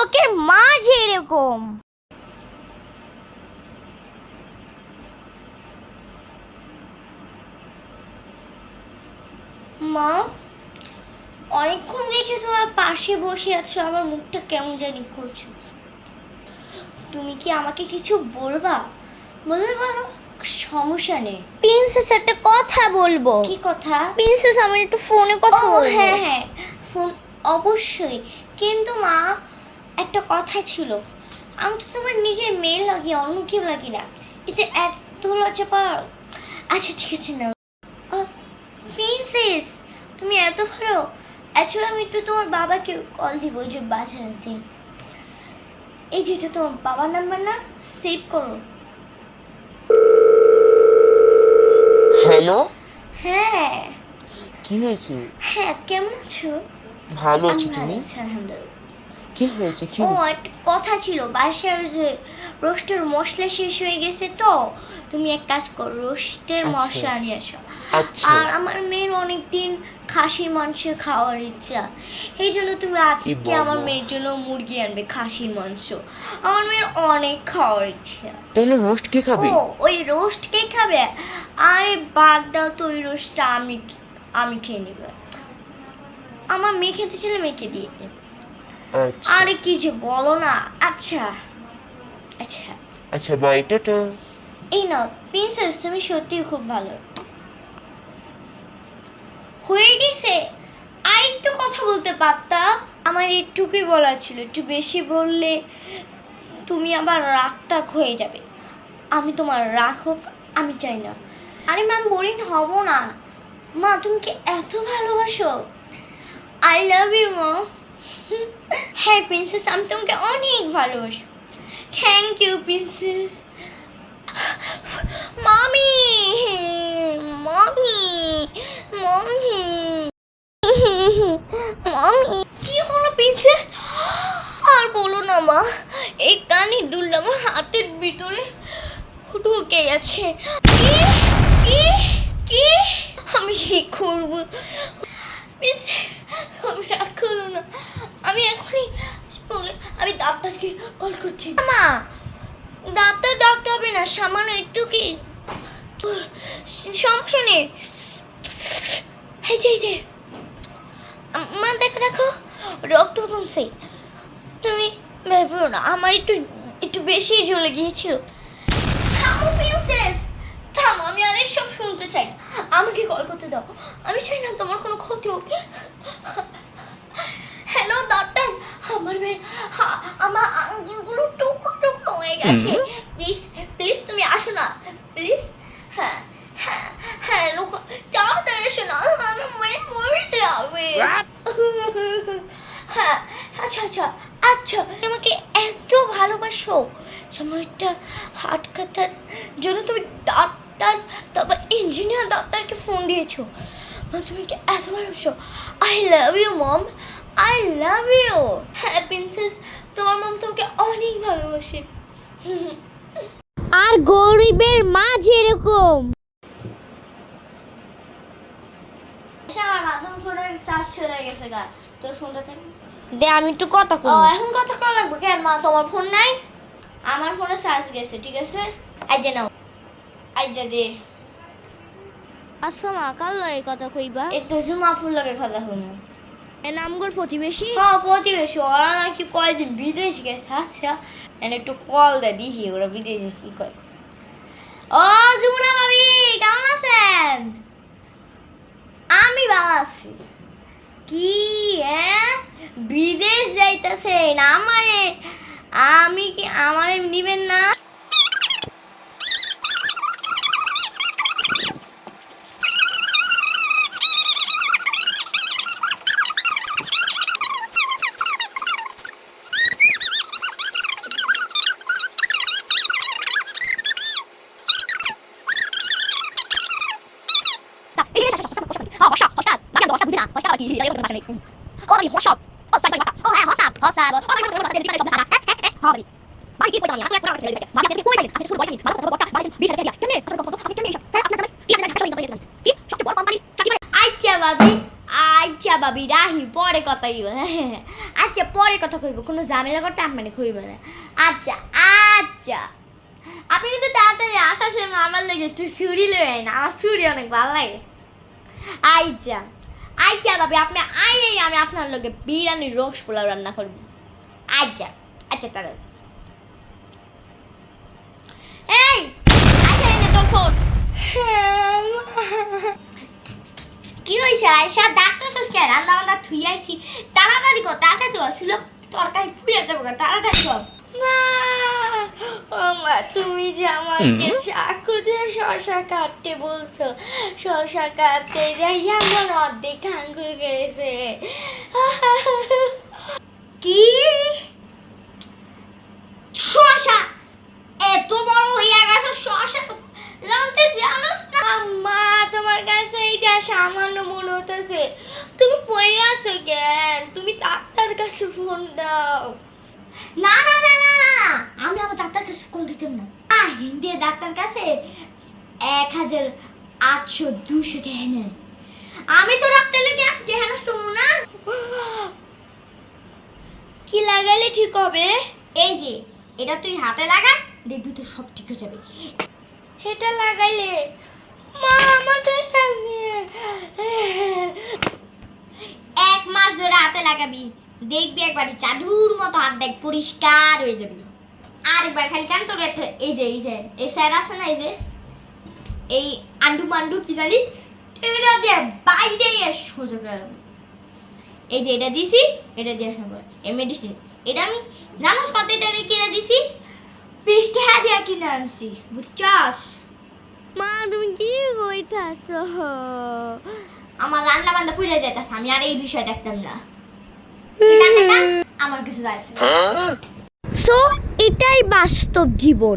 লোকের মা যে এরকম। মা অনেকক্ষণ দেখে তোমার পাশে বসে আছো আমার মুখটা কেমন জানি করছ। তুমি কি আমাকে কিছু বলবা? বলতে পারো সমস্যা নেই। প্রিন্সেস একটা কথা বলব। কি কথা? প্রিন্সেস আমার একটু ফোনে কথা বলব। হ্যাঁ হ্যাঁ ফোন অবশ্যই। কিন্তু মা একটা কথা ছিল আমি তো তোমার নিজের মেয়ে লাগি অন্য কেউ লাগি না। এতে এত লজ্জা পাও আচ্ছা ঠিক আছে না প্রিন্সেস তুমি এত ভালো। অ্যাকচুয়ালি আমি একটু তোমার বাবাকে কল দিব যে বাজাতে এই যেটা তোমার বাবার নাম্বার না সেভ করো। হ্যালো? হ্যাঁ। কি হয়েছে? হ্যাঁ কেমন আছো? ভালো আছি তুমি? আলহামদুলিল্লাহ। কি হয়েছে কি ও একটা কথা ছিল বাসায় যে রোস্টের মশলা শেষ হয়ে গেছে তো তুমি এক কাজ করো রোস্টের আচ্ছা। মশলা নিয়ে আসো। আচ্ছা। আর আমার মেয়ের অনেক দিন খাসির মাংস খাওয়ার ইচ্ছা এই জন্য তুমি আজকে আমার মেয়ের জন্য মুরগি আনবে খাসির মাংস। আমার মেয়ের অনেক খাওয়ার ইচ্ছা। তাহলে রোস্ট কে খাবে? ও ওই রোস্ট কে খাবে? আরে বাদ দাও তো ওই রোস্টটা আমি আমি খেয়ে নেব। আমার মেয়ে খেতে ছিল মেয়েকে দিয়ে দেব। আরে কি যে বলো না। আচ্ছা। আচ্ছা। আচ্ছা বাই টাটা। এই নাও প্রিন্সেস তুমি সত্যিই খুব ভালো। হয়ে গেছে? আর একটু কথা বলতে পারতা? আমার একটুকুই বলার ছিল একটু বেশি বললে তুমি আবার রাগটাগ হয়ে যাবে। আমি তোমার রাগ হোক আমি চাই না। আরে ম্যাম বোরিং হব না। মা তুমি কি এত ভালোবাসো? আই লাভ ইউ মা। হ্যাঁ প্রিন্সেস আমি তোমাকে অনেক ভালোবাসি। থ্যাংক ইউ প্রিন্সেস মামি মামি মামি মামি কি হলো প্রিন্সেস আর বলো না, মা। এই কানি দুলটা আমার হাতের ভিতরে ঢুকে গেছে। কি? কি? কি? আমি কি করব? প্রিন্সেস আমি এখনই আমি ডাক্তারকে কল করছি। মা ডাক্তার ডাকতে হবে না সামান্য একটু কি সমস্যা নেই। এই যে এই যে। মা দেখো দেখো রক্ত কমছে। তুমি ভেবো না আমার একটু একটু বেশি জ্বলে গিয়েছিল। থামো প্রিন্সেস থামো আমি আর সব শুনতে চাই আমাকে কল করতে দাও। আমি চাই না তোমার কোনো ক্ষতি হোক হ্যালো ডাক্তার আমার মেয়ে হা- আমার আঙ্গুলগুলো টুকরো হয়ে গেছে প্লিজ প্লিজ তুমি আসো না। প্লিজ হ্যাঁ হ্যাঁ হ্যাঁ লোক তাড়াতাড়ি এসো না। আমার মেয়ে মরে যাবে হ্যাঁ আচ্ছা আচ্ছা আচ্ছা আমাকে এত ভালোবাসো। একটা হার্ট কাটার জন্য তুমি ডাক্তার তারপর ইঞ্জিনিয়ার ডাক্তারকে ফোন দিয়েছ। মা তুমি কি এত ভালোবাসো। I love you mom I love you হ্যাঁ প্রিন্সেস তোমার মম তোমাকে অনেক ভালোবাসে। আর গরিবের মা যেরকম। আমার ফোনের চার্জ চলে গেছে গা। তোর ফোনটা দে আমি একটু কথা ও এখন কথা কল লাগবে কেন? মা তোমার ফোন নাই? আমার ফোনে চার্জ গেছে ঠিক আছে? আইজা নাও। আইজা দে। আচ্ছা মা কাল লয় কথা কইবা? একটু জুমা ফুল লাগে কথা হলো এ নামগর প্রতিবেশী হ্যাঁ প্রতিবেশী, ওরা নাকি কয়দিন বিদেশ গেছে। আচ্ছা এনে একটু কল দেয় দিহি ওরা বিদেশে কি করে। ও ভাবি, কেমন আছেন? আমি ভালো আছি। কি হ্যাঁ? বিদেশ যাইতেছেন, আমারে, আমি কি, আমারে নিবেন না? আচ্ছা আচ্ছা পরে কথা ইব আচ্ছা আচ্ছা পরে কথা কইব কোনো ঝামেলা করতে আপনাকে কইব না আচ্ছা আচ্ছা আপনি কিন্তু তাড়াতাড়ি আসার সময় আমার লাগে একটু ছুরি লই না আমার ছুরি অনেক ভালো লাগে আইচা আইচা ভাবি আপনি আইলেই আমি আপনার পোলাও রান্না করব। আচ্ছা ফোন কি হয়েছে আয়সা ডাক্তার কে? রান্না বান্না থুই আইছি। তাড়াতাড়ি কর, তাড়াতাড়ি তরকারি ফুয়ে যাব, তাড়াতাড়ি কর। মা তুমি যে আমাকে চাকু দিয়ে শশা কাটতে বলছো শশা কাটতে যাই এমন অর্ধেক আঙ্গুল গেছে। কি? শশা? এত বড় হইয়া গেছে শশা? রামতে জানোস না? আম্মা তোমার কাছে এইটা সামান্য মনে হতেছে তুমি পড়ে আছো কেন? তুমি ডাক্তার কাছে ফোন দাও না না না না না আমি আমার ডাক্তার কাছে কল দিতাম না। আ হিন্দি ডাক্তার কাছে এক হাজার আটশো দুশো টাকা নেন। আমি তো রাখতে লেগে জেহানস তো না। কি লাগালে ঠিক হবে? এই যে এটা তুই হাতে লাগা দেখবি তো সব ঠিক হয়ে যাবে। এটা লাগাইলে মা আমাদের এক মাস ধরে হাতে লাগাবি দেখবি একবার জাদুর মতো হাত দেখ পরিষ্কার হয়ে যাবে। আরেকবার খালি কেন তোর একটা এই যে এই যে এই স্যার আছে না এই যে এই আন্ডু মান্ডু কি জানি এটা দিয়ে বাইরে সোজা করে এই যে এটা দিছি এটা দিয়ে সম্ভব এই মেডিসিন এটা আমি জানোস কত এটা দিয়ে কিনে দিছি বিশ টাকা দিয়ে কিনে আনছি বুঝছাস? মা তুমি কি কইতাছো? আমার রান্না বান্না ফুলে যেতেছে আমি আর এই বিষয় দেখতাম না। না? আমার কিছু যায় সো এটাই বাস্তব জীবন।